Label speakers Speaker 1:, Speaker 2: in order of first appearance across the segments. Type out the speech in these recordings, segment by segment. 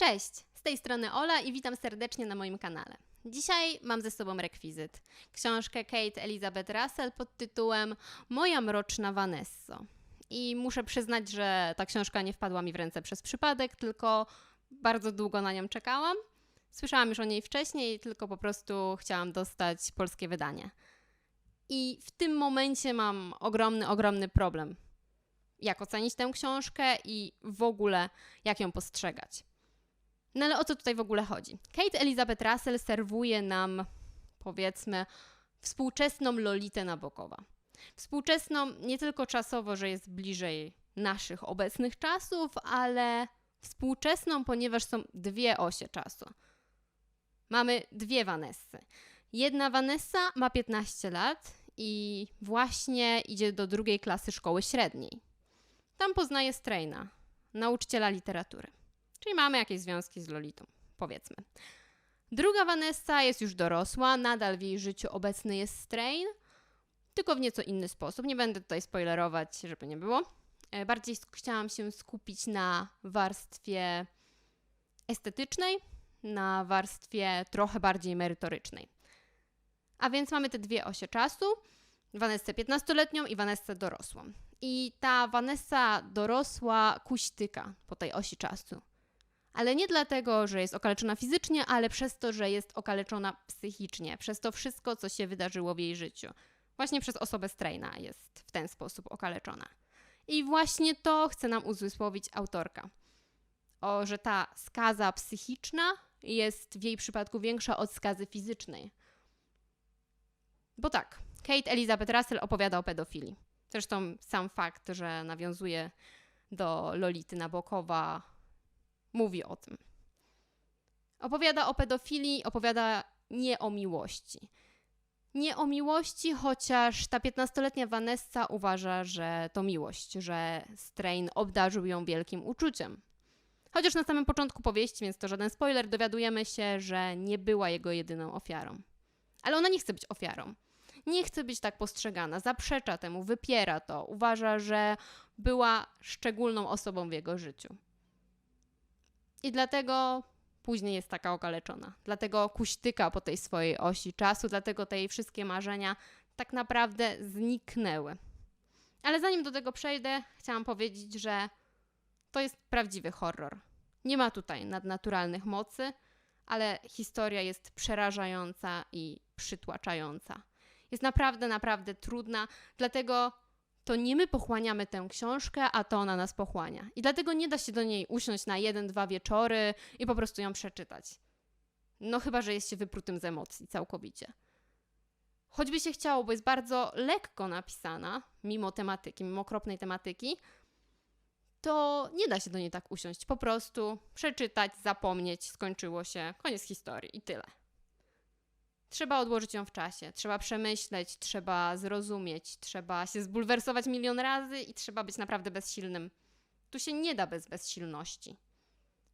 Speaker 1: Cześć, z tej strony Ola i witam serdecznie na moim kanale. Dzisiaj mam ze sobą rekwizyt. Książkę Kate Elizabeth Russell pod tytułem Moja mroczna Vanesso. I muszę przyznać, że ta książka nie wpadła mi w ręce przez przypadek, tylko bardzo długo na nią czekałam. Słyszałam już o niej wcześniej, tylko po prostu chciałam dostać polskie wydanie. I w tym momencie mam ogromny, ogromny problem. Jak ocenić tę książkę i w ogóle jak ją postrzegać. No ale o co tutaj w ogóle chodzi? Kate Elizabeth Russell serwuje nam, powiedzmy, współczesną Lolitę Nabokowa. Współczesną nie tylko czasowo, że jest bliżej naszych obecnych czasów, ale współczesną, ponieważ są dwie osie czasu. Mamy dwie Vanessy. Jedna Vanessa ma 15 lat i właśnie idzie do drugiej klasy szkoły średniej. Tam poznaje Straina, nauczyciela literatury. Czyli mamy jakieś związki z Lolitą, powiedzmy. Druga Vanessa jest już dorosła, nadal w jej życiu obecny jest Strain, tylko w nieco inny sposób. Nie będę tutaj spoilerować, żeby nie było. E, Bardziej chciałam się skupić na warstwie estetycznej, na warstwie trochę bardziej merytorycznej. A więc mamy te dwie osie czasu. Vanessę 15-letnią i Vanessę dorosłą. I ta Vanessa dorosła kuśtyka po tej osi czasu. Ale nie dlatego, że jest okaleczona fizycznie, ale przez to, że jest okaleczona psychicznie, przez to wszystko, co się wydarzyło w jej życiu. Właśnie przez osobę Straina jest w ten sposób okaleczona. I właśnie to chce nam uzmysłowić autorka. O, że ta skaza psychiczna jest w jej przypadku większa od skazy fizycznej. Bo tak, Kate Elizabeth Russell opowiada o pedofilii. Zresztą sam fakt, że nawiązuje do Lolity Nabokowa, mówi o tym. Opowiada o pedofilii, opowiada nie o miłości. Nie o miłości, chociaż ta 15-letnia Vanessa uważa, że to miłość, że Strain obdarzył ją wielkim uczuciem. Chociaż na samym początku powieści, więc to żaden spoiler, dowiadujemy się, że nie była jego jedyną ofiarą. Ale ona nie chce być ofiarą. Nie chce być tak postrzegana, zaprzecza temu, wypiera to, uważa, że była szczególną osobą w jego życiu. I dlatego później jest taka okaleczona. Dlatego kuśtyka po tej swojej osi czasu, dlatego te jej wszystkie marzenia tak naprawdę zniknęły. Ale zanim do tego przejdę, chciałam powiedzieć, że to jest prawdziwy horror. Nie ma tutaj nadnaturalnych mocy, ale historia jest przerażająca i przytłaczająca. Jest naprawdę, naprawdę trudna, dlatego to nie my pochłaniamy tę książkę, a to ona nas pochłania. I dlatego nie da się do niej usiąść na jeden, dwa wieczory i po prostu ją przeczytać. No chyba, że jest się wyprutym z emocji całkowicie. Choćby się chciało, bo jest bardzo lekko napisana, mimo tematyki, mimo okropnej tematyki, to nie da się do niej tak usiąść. Po prostu przeczytać, zapomnieć, skończyło się, koniec historii i tyle. Trzeba odłożyć ją w czasie, trzeba przemyśleć, trzeba zrozumieć, trzeba się zbulwersować milion razy i trzeba być naprawdę bezsilnym. Tu się nie da bez bezsilności.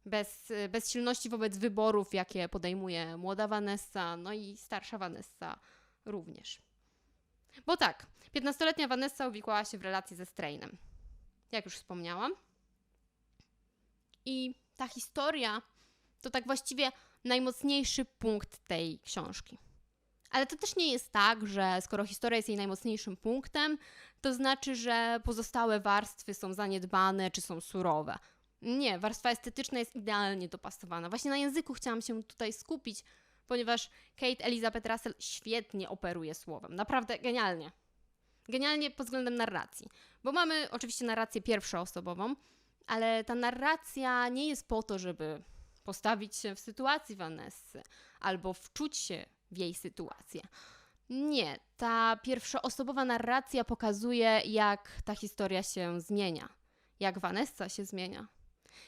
Speaker 1: Bez bezsilności wobec wyborów, jakie podejmuje młoda Vanessa, no i starsza Vanessa również. Bo tak, 15-letnia Vanessa uwikłała się w relację ze Strainem. Jak już wspomniałam. I ta historia to tak właściwie najmocniejszy punkt tej książki. Ale to też nie jest tak, że skoro historia jest jej najmocniejszym punktem, to znaczy, że pozostałe warstwy są zaniedbane czy są surowe. Nie, warstwa estetyczna jest idealnie dopasowana. Właśnie na języku chciałam się tutaj skupić, ponieważ Kate Elizabeth Russell świetnie operuje słowem. Naprawdę genialnie. Genialnie pod względem narracji. Bo mamy oczywiście narrację pierwszoosobową, ale ta narracja nie jest po to, żeby postawić się w sytuacji Vanessy albo wczuć się w jej sytuację. Nie, ta pierwszoosobowa narracja pokazuje, jak ta historia się zmienia, jak Vanessa się zmienia,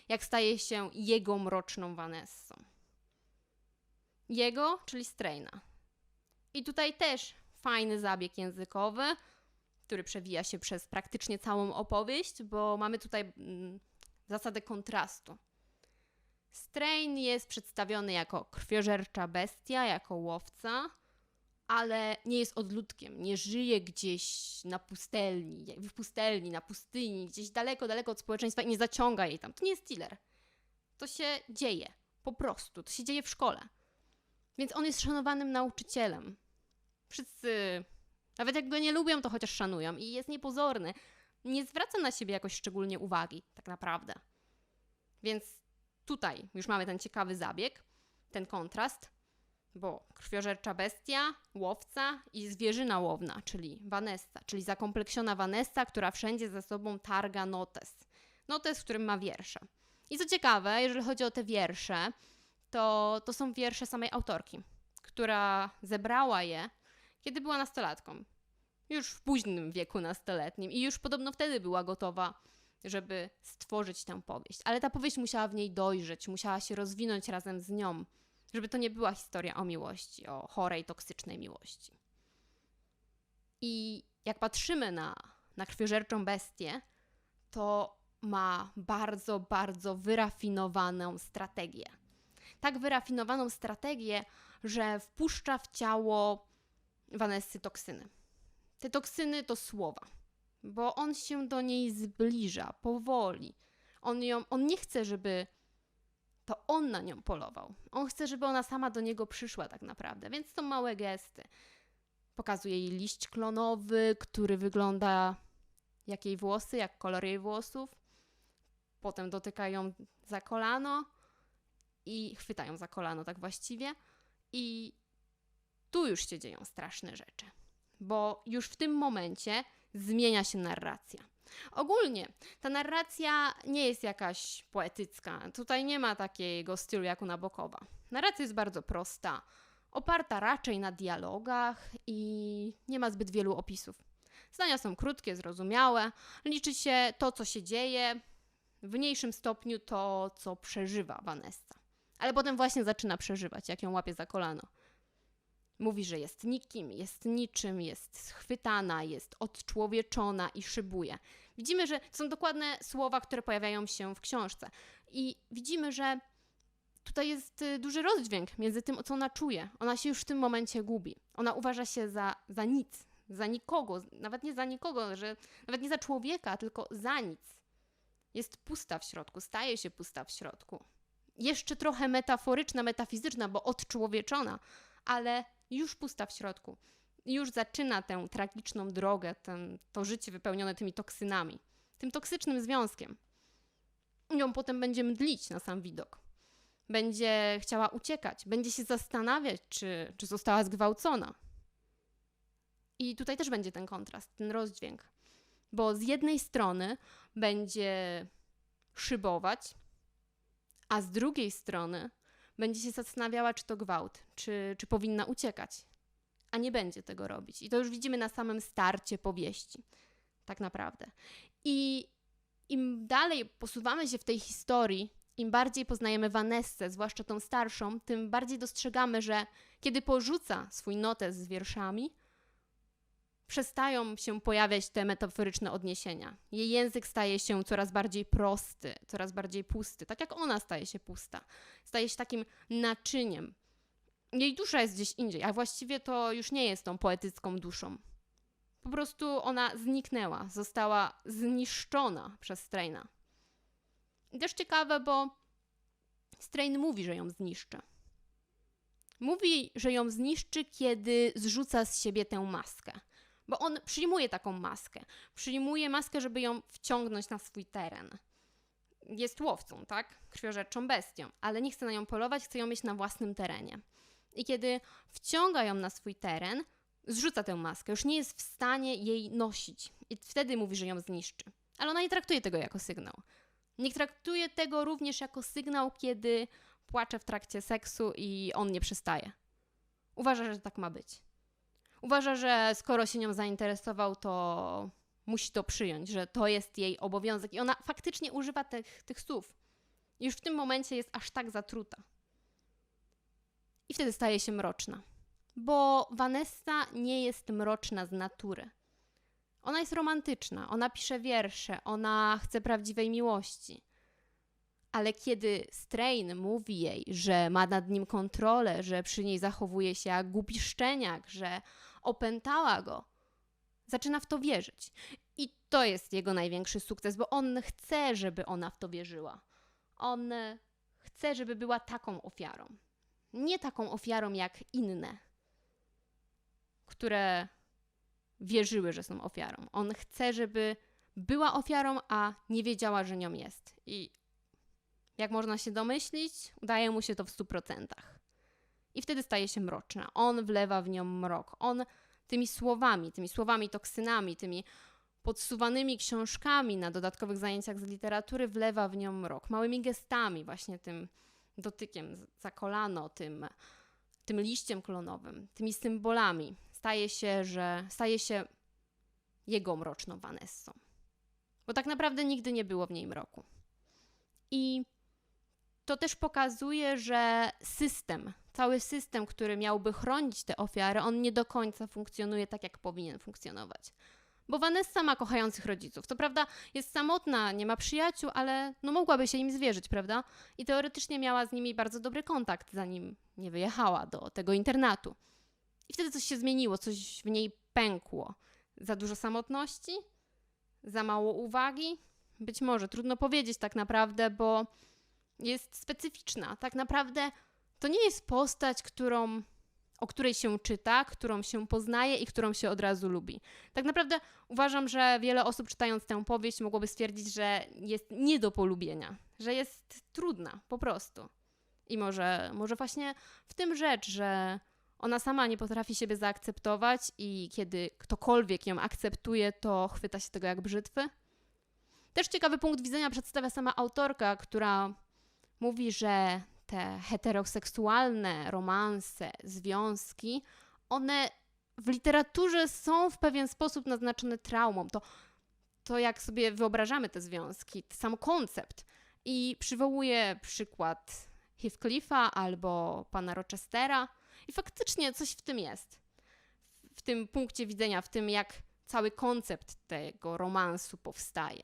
Speaker 1: jak staje się jego mroczną Vanessą. Jego, czyli Straina. I tutaj też fajny zabieg językowy, który przewija się przez praktycznie całą opowieść, bo mamy tutaj mm, zasadę kontrastu. Strain jest przedstawiony jako krwiożercza bestia, jako łowca, ale nie jest odludkiem, nie żyje gdzieś na pustelni, w pustelni, na pustyni, gdzieś daleko, daleko od społeczeństwa i nie zaciąga jej tam. To nie jest Tiller. To się dzieje. Po prostu. To się dzieje w szkole. Więc on jest szanowanym nauczycielem. Wszyscy, nawet jak go nie lubią, to chociaż szanują. I jest niepozorny. Nie zwraca na siebie jakoś szczególnie uwagi, tak naprawdę. Więc tutaj już mamy ten ciekawy zabieg, ten kontrast, bo krwiożercza bestia, łowca i zwierzyna łowna, czyli Vanessa, czyli zakompleksiona Vanessa, która wszędzie ze sobą targa notes. Notes, w którym ma wiersze. I co ciekawe, jeżeli chodzi o te wiersze, to, to są wiersze samej autorki, która zebrała je, kiedy była nastolatką. Już w późnym wieku nastoletnim i już podobno wtedy była gotowa, żeby stworzyć tę powieść. Ale ta powieść musiała w niej dojrzeć, musiała się rozwinąć razem z nią, żeby to nie była historia o miłości, o chorej, toksycznej miłości. I jak patrzymy na, na krwiożerczą bestię, to ma bardzo, bardzo wyrafinowaną strategię. Tak wyrafinowaną strategię, że wpuszcza w ciało Vanessy toksyny. Te toksyny to słowa, bo on się do niej zbliża powoli. On, ją, on nie chce, żeby to on na nią polował. On chce, żeby ona sama do niego przyszła, tak naprawdę. Więc to małe gesty. Pokazuje jej liść klonowy, który wygląda jak jej włosy, jak kolor jej włosów. Potem dotykają za kolano i chwytają za kolano, tak właściwie. I tu już się dzieją straszne rzeczy, bo już w tym momencie zmienia się narracja. Ogólnie ta narracja nie jest jakaś poetycka. Tutaj nie ma takiego stylu jak u Nabokowa. Narracja jest bardzo prosta, oparta raczej na dialogach i nie ma zbyt wielu opisów. Zdania są krótkie, zrozumiałe, liczy się to, co się dzieje, w mniejszym stopniu to, co przeżywa Vanessa. Ale potem właśnie zaczyna przeżywać, jak ją łapie za kolano. Mówi, że jest nikim, jest niczym, jest schwytana, jest odczłowieczona i szybuje. Widzimy, że są dokładne słowa, które pojawiają się w książce. I widzimy, że tutaj jest y, duży rozdźwięk między tym, co ona czuje. Ona się już w tym momencie gubi. Ona uważa się za, za nic, za nikogo, nawet nie za nikogo, że nawet nie za człowieka, tylko za nic. Jest pusta w środku, staje się pusta w środku. Jeszcze trochę metaforyczna, metafizyczna, bo odczłowieczona, ale już pusta w środku. Już zaczyna tę tragiczną drogę, ten, to życie wypełnione tymi toksynami, tym toksycznym związkiem. Ją potem będzie mdlić na sam widok. Będzie chciała uciekać, będzie się zastanawiać, czy, czy została zgwałcona. I tutaj też będzie ten kontrast, ten rozdźwięk. Bo z jednej strony będzie szybować, a z drugiej strony będzie się zastanawiała, czy to gwałt, czy, czy powinna uciekać. A nie będzie tego robić. I to już widzimy na samym starcie powieści. Tak naprawdę. I im dalej posuwamy się w tej historii, im bardziej poznajemy Vanessę, zwłaszcza tą starszą, tym bardziej dostrzegamy, że kiedy porzuca swój notes z wierszami, przestają się pojawiać te metaforyczne odniesienia. Jej język staje się coraz bardziej prosty, coraz bardziej pusty, tak jak ona staje się pusta. Staje się takim naczyniem. Jej dusza jest gdzieś indziej, a właściwie to już nie jest tą poetycką duszą. Po prostu ona zniknęła, została zniszczona przez Straina. I też ciekawe, bo Strain mówi, że ją zniszczy. Mówi, że ją zniszczy, kiedy zrzuca z siebie tę maskę bo on przyjmuje taką maskę. Przyjmuje maskę, żeby ją wciągnąć na swój teren. Jest łowcą, tak? Krwiożerczą bestią, ale nie chce na nią polować, chce ją mieć na własnym terenie. I kiedy wciąga ją na swój teren, zrzuca tę maskę, już nie jest w stanie jej nosić. I wtedy mówi, że ją zniszczy. Ale ona nie traktuje tego jako sygnał. Nie traktuje tego również jako sygnał, kiedy płacze w trakcie seksu i on nie przystaje. Uważa, że tak ma być. Uważa, że skoro się nią zainteresował, to musi to przyjąć, że to jest jej obowiązek. I ona faktycznie używa tych, tych słów. Już w tym momencie jest aż tak zatruta. I wtedy staje się mroczna. Bo Vanessa nie jest mroczna z natury. Ona jest romantyczna, ona pisze wiersze, ona chce prawdziwej miłości. Ale kiedy Strain mówi jej, że ma nad nim kontrolę, że przy niej zachowuje się jak głupi szczeniak, że opętała go, zaczyna w to wierzyć. I to jest jego największy sukces, bo on chce, żeby ona w to wierzyła. On chce, żeby była taką ofiarą. Nie taką ofiarą jak inne, które wierzyły, że są ofiarą. On chce, żeby była ofiarą, a nie wiedziała, że nią jest. I jak można się domyślić, udaje mu się to w stu procentach. I wtedy staje się mroczna. On wlewa w nią mrok. On tymi słowami, tymi słowami, toksynami, tymi podsuwanymi książkami na dodatkowych zajęciach z literatury wlewa w nią mrok. Małymi gestami, właśnie tym dotykiem za kolano, tym, tym liściem klonowym, tymi symbolami. Staje się, że staje się jego mroczną Vanessą. Bo tak naprawdę nigdy nie było w niej mroku. I to też pokazuje, że system, cały system, który miałby chronić te ofiary, on nie do końca funkcjonuje tak, jak powinien funkcjonować. Bo Vanessa ma kochających rodziców. To prawda, jest samotna, nie ma przyjaciół, ale no mogłaby się im zwierzyć, prawda? I teoretycznie miała z nimi bardzo dobry kontakt, zanim nie wyjechała do tego internatu. I wtedy coś się zmieniło, coś w niej pękło. Za dużo samotności? Za mało uwagi? Być może, trudno powiedzieć tak naprawdę, bo jest specyficzna. Tak naprawdę to nie jest postać, którą, o której się czyta, którą się poznaje i którą się od razu lubi. Tak naprawdę uważam, że wiele osób czytając tę powieść mogłoby stwierdzić, że jest nie do polubienia, że jest trudna po prostu. I może, może właśnie w tym rzecz, że ona sama nie potrafi siebie zaakceptować i kiedy ktokolwiek ją akceptuje, to chwyta się tego jak brzytwy. Też ciekawy punkt widzenia przedstawia sama autorka, która mówi, że te heteroseksualne romanse, związki, one w literaturze są w pewien sposób naznaczone traumą. To, to jak sobie wyobrażamy te związki, sam koncept. I przywołuje przykład Heathcliffa albo pana Rochestera. I faktycznie coś w tym jest. W tym punkcie widzenia, w tym jak cały koncept tego romansu powstaje.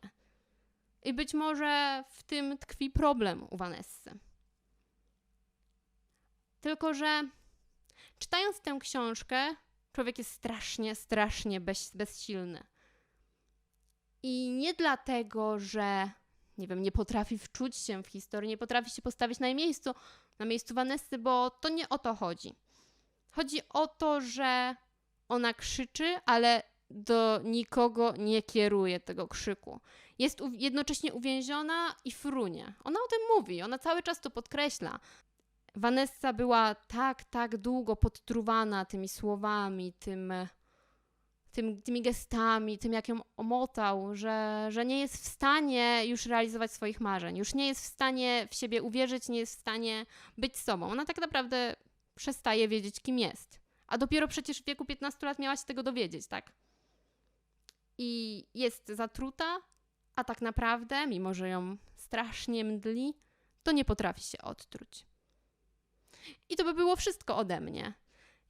Speaker 1: I być może w tym tkwi problem u Vanessy. Tylko, że czytając tę książkę, człowiek jest strasznie, strasznie bez, bezsilny. I nie dlatego, że nie wiem, nie potrafi wczuć się w historię, nie potrafi się postawić na miejscu, na miejscu Vanessy, bo to nie o to chodzi. Chodzi o to, że ona krzyczy, ale do nikogo nie kieruje tego krzyku. Jest jednocześnie uwięziona i frunie. Ona o tym mówi, ona cały czas to podkreśla. Vanessa była tak, tak długo podtruwana tymi słowami, tym, tym, tymi gestami, tym jak ją omotał, że, że nie jest w stanie już realizować swoich marzeń, już nie jest w stanie w siebie uwierzyć, nie jest w stanie być sobą. Ona tak naprawdę przestaje wiedzieć, kim jest. A dopiero przecież w wieku 15 lat miała się tego dowiedzieć, tak? I jest zatruta, a tak naprawdę, mimo że ją strasznie mdli, to nie potrafi się odtruć. I to by było wszystko ode mnie.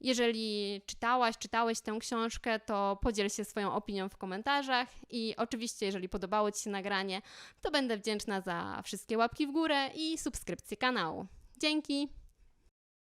Speaker 1: Jeżeli czytałaś, czytałeś tę książkę, to podziel się swoją opinią w komentarzach i oczywiście, jeżeli podobało Ci się nagranie, to będę wdzięczna za wszystkie łapki w górę i subskrypcję kanału. Dzięki!